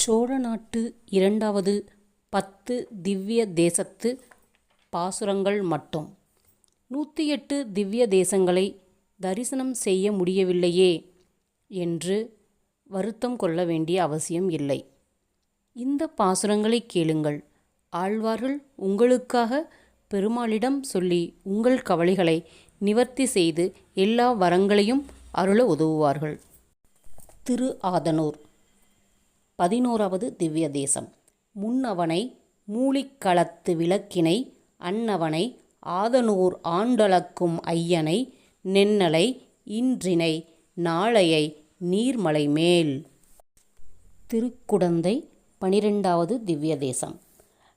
சோழ நாட்டு இரண்டாவது பத்து திவ்ய தேசத்து பாசுரங்கள் மட்டும். நூற்றி எட்டு திவ்ய தேசங்களை தரிசனம் செய்ய முடியவில்லையே என்று வருத்தம் கொள்ள வேண்டிய அவசியம் இல்லை. இந்த பாசுரங்களை கேளுங்கள். ஆழ்வார்கள் உங்களுக்காக பெருமாளிடம் சொல்லி உங்கள் கவலைகளை நிவர்த்தி செய்து எல்லா வரங்களையும் அருள உதவுவார்கள். திரு. ஆதனூர் பதினோராவது திவ்ய தேசம். முன்னவனை மூலிக்களத்து விளக்கினை அன்னவனை ஆதனூர் ஆண்டளக்கும் ஐயனை நென்னலை இன்றினை நாளையை நீர்மலை மேல். திருக்குடந்தை பனிரெண்டாவது திவ்ய தேசம்.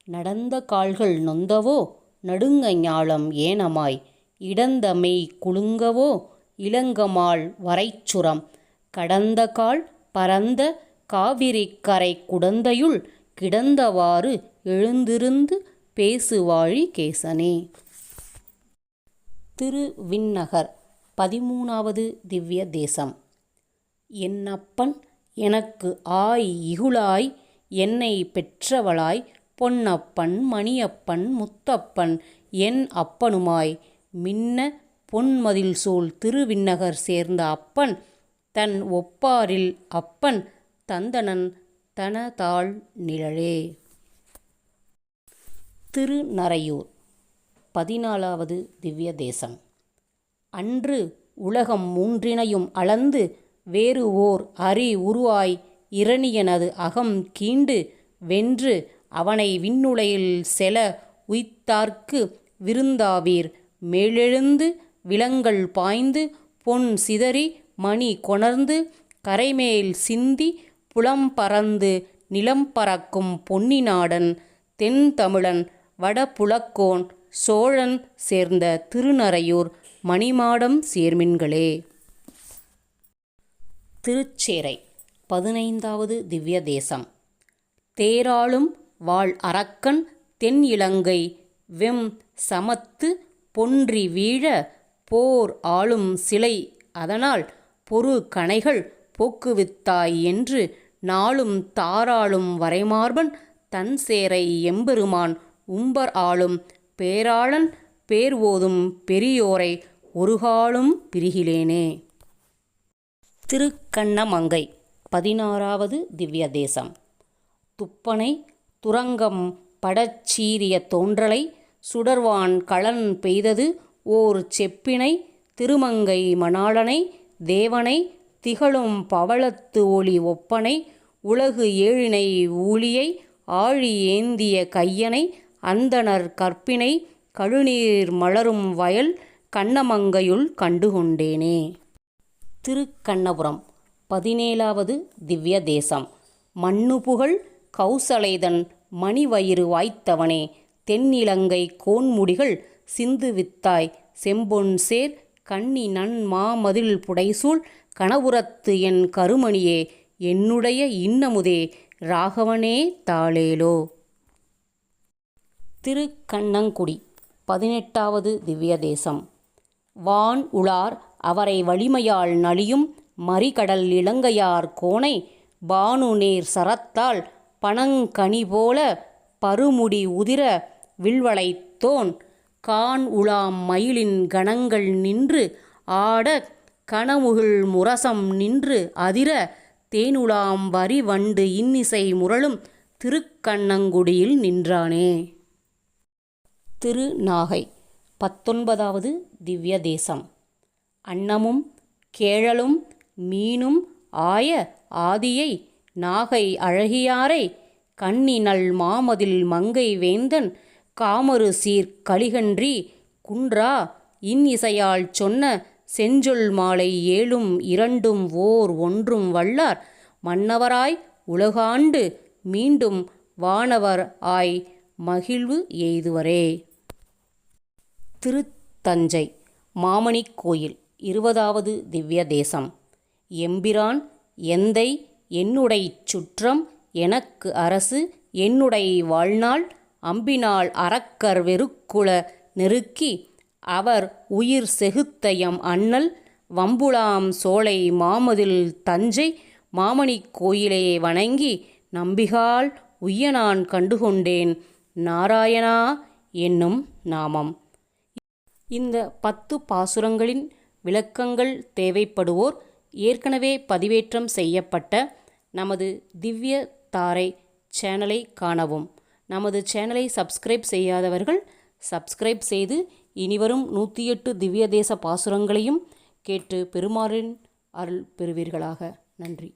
நடந்த கால்கள் நொந்தவோ நடுங்க ஞாலம் ஏனமாய் இடந்தமை குலுங்கவோ இளங்கமால் வரைச்சுரம். கடந்த கால் பரந்த காவிரிக்கரை குடந்தையுள் கிடந்தவாறு எழுந்திருந்து பேசுவாழி கேசனே. திருவிண்ணகர் பதிமூணாவது திவ்ய தேசம். என்னப்பன் எனக்கு ஆய் இகுளாய் என்னை பெற்றவளாய் பொன்னப்பன் மணியப்பன் முத்தப்பன் என் அப்பனுமாய். மின்ன பொன்மதில் சூழ் திருவிண்ணகர் சேர்ந்த அப்பன் தன் ஒப்பாரில் அப்பன் தந்தனன் தனதாள் நிழலே. திருநறையூர் பதினாலாவது திவ்ய தேசம் அன்று உலகம் மூன்றினையும் அளந்து வேறு ஓர் அரி உருவாய் இரணியனது அகம் கீண்டு வென்று அவனை விண்ணுலையில் செல உய்த்தார்க்கு விருந்தாவீர். மேலெழுந்து விலங்கல் பாய்ந்து பொன் சிதறி மணி கொணர்ந்து கரைமேல் சிந்தி புலம் பறந்து நிலம் பறக்கும் பொன்னிநாடன் தென் தமிழன் வடபுலக்கோன் சோழன் சேர்ந்த திருநறையூர் மணிமாடம் சேர்மின்களே. திருச்சேரை பதினைந்தாவது திவ்ய தேசம் தேராளும் வாழ் அரக்கன் தென் இலங்கை வெம் சமத்து பொன்றி வீழ போர் ஆளும் சிலை அதனால் பொறு கணைகள் போக்குவித்தாய் என்று நாளும் தாராளும் வரைமார்பன் தன் சேரை எம்பெருமான் உம்பர் ஆளும் பேராளன் பேர் ஓதும் பெரியோரை ஒருகாலும் பிரிகிலேனே. திருக்கண்ணமங்கை பதினாறாவது திவ்ய தேசம் துப்பனை துரங்கம் படச்சீரிய தோன்றலை சுடர்வான் களன் பெய்தது ஓர் செப்பினை திருமங்கை மணாளனை தேவனை திகழும் பவளத்து ஒளி ஒப்பனை உலகு ஏழினை ஊழியை ஆழி ஏந்திய கையனை அந்தணர் கற்பினை கழுநீர் மலரும் வயல் கண்ணமங்கையுள் கண்டுகொண்டேனே. திருக்கண்ணபுரம் பதினேழாவது திவ்ய தேசம் மண்ணு புகழ் கௌசலைதன் மணிவயிறு வாய்த்தவனே. தென்னிலங்கை கோன்முடிகள் சிந்து வித்தாய் செம்பொன் சேர் கண்ணி நன் மாமதில் புடைசூழ் கணவுரத்து என் கருமணியே என்னுடைய இன்னமுதே ராகவனே தாளேலோ. திருக்கண்ணங்குடி பதினெட்டாவது திவ்ய தேசம் வான் உளார் அவரை வலிமையால் நலியும் மறிகடல் இலங்கையார் கோணை பானு நேர் சரத்தால் பனங்கனி போல பருமுடி உதிர வில்வளைத்தோன் கான் உலாம் மயிலின் கணங்கள் நின்று ஆட கனமுகில் முரசம் நின்று அதிர தேனுலாம் வரி வண்டு இன்னிசை முரளும் திருக்கண்ணங்குடியில் நின்றானே. திருநாகை பத்தொன்பதாவது திவ்ய தேசம் அன்னமும் கேழலும் மீனும் ஆய ஆதியை நாகை அழகியாரை கண்ணி நல் மாமதில் மங்கை வேந்தன் காமரு சீர் கலிகன்றி குன்றா இன் இசையால் சொன்ன செஞ்சொல் மாலை ஏழும் இரண்டும் ஓர் ஒன்றும் வல்லார். மன்னவராய் உலகாண்டு மீண்டும் வானவர் ஆய் மகிழ்வு எய்துவரே. திருத்தஞ்சை மாமணி கோயில் இருபதாவது திவ்ய தேசம் எம்பிரான் எந்தை என்னுடை சுற்றம் எனக்கு அரசு என்னுடை வாழ்நாள் அம்பினால் அரக்கர் வெறுக்குள நெருக்கி அவர் உயிர் செகுத்தயம் அண்ணல் வம்புலாம் சோலை மாமதில் தஞ்சை மாமணிக் கோயிலே வணங்கி நம்பிகால் உய்ய நான் கண்டுகொண்டேன் நாராயணா என்னும் நாமம். இந்த பத்து பாசுரங்களின் விளக்கங்கள் தேவைப்படுவோர் ஏற்கனவே பதிவேற்றம் செய்யப்பட்ட நமது திவ்ய தாரை சேனலை காணவும். நமது சேனலை சப்ஸ்கிரைப் செய்யாதவர்கள் சப்ஸ்கிரைப் செய்து இனிவரும் நூற்றி எட்டு திவ்ய தேச பாசுரங்களையும் கேட்டு பெருமாறின் அருள் பெறுவீர்களாக. நன்றி.